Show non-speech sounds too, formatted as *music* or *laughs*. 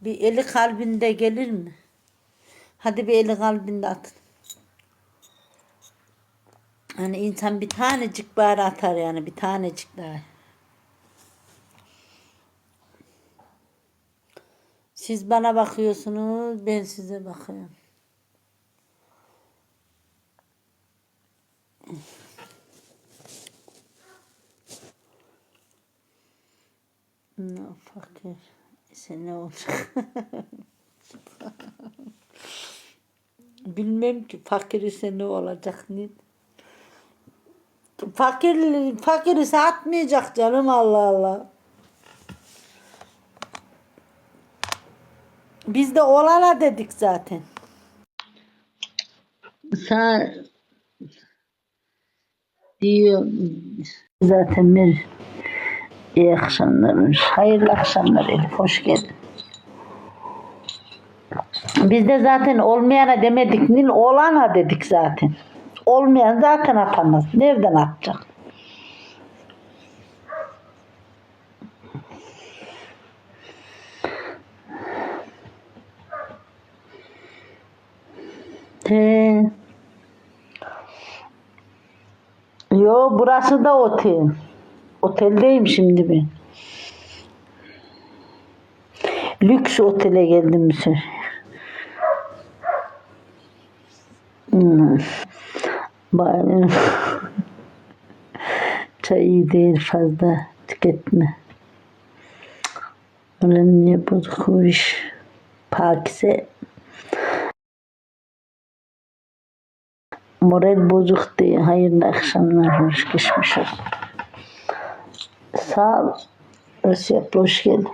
Bir eli kalbinde gelir mi? Hadi bir eli kalbinde atın. Hani insan bir tanecik bari atar yani bir tanecik daha. Siz bana bakıyorsunuz, ben size bakıyorum. Ne fakir. Sen ne olacak? *laughs* Bilmem ki fakir ise ne olacak ne? Fakir, fakir ise atmayacak canım Allah Allah. Biz de olana dedik zaten. Sağ diyor zaten bir iyi akşamlar. Hayırlı akşamlar Elif. Hoş geldin. Biz de zaten olmayana demedik. Nil olana dedik zaten. Olmayan zaten atamaz. Nereden atacak? He. Yo burası da otel. Oteldeyim şimdi ben. Lüks otele geldim bir. Hmm. Bari *laughs* çay iyi değil fazla tüketme. Ulan niye bozuk iş? Pakize moral bozuk diye hayırlı akşamlar hoş geçmiş olsun. Sağ ol. Nasıl hoş geldin.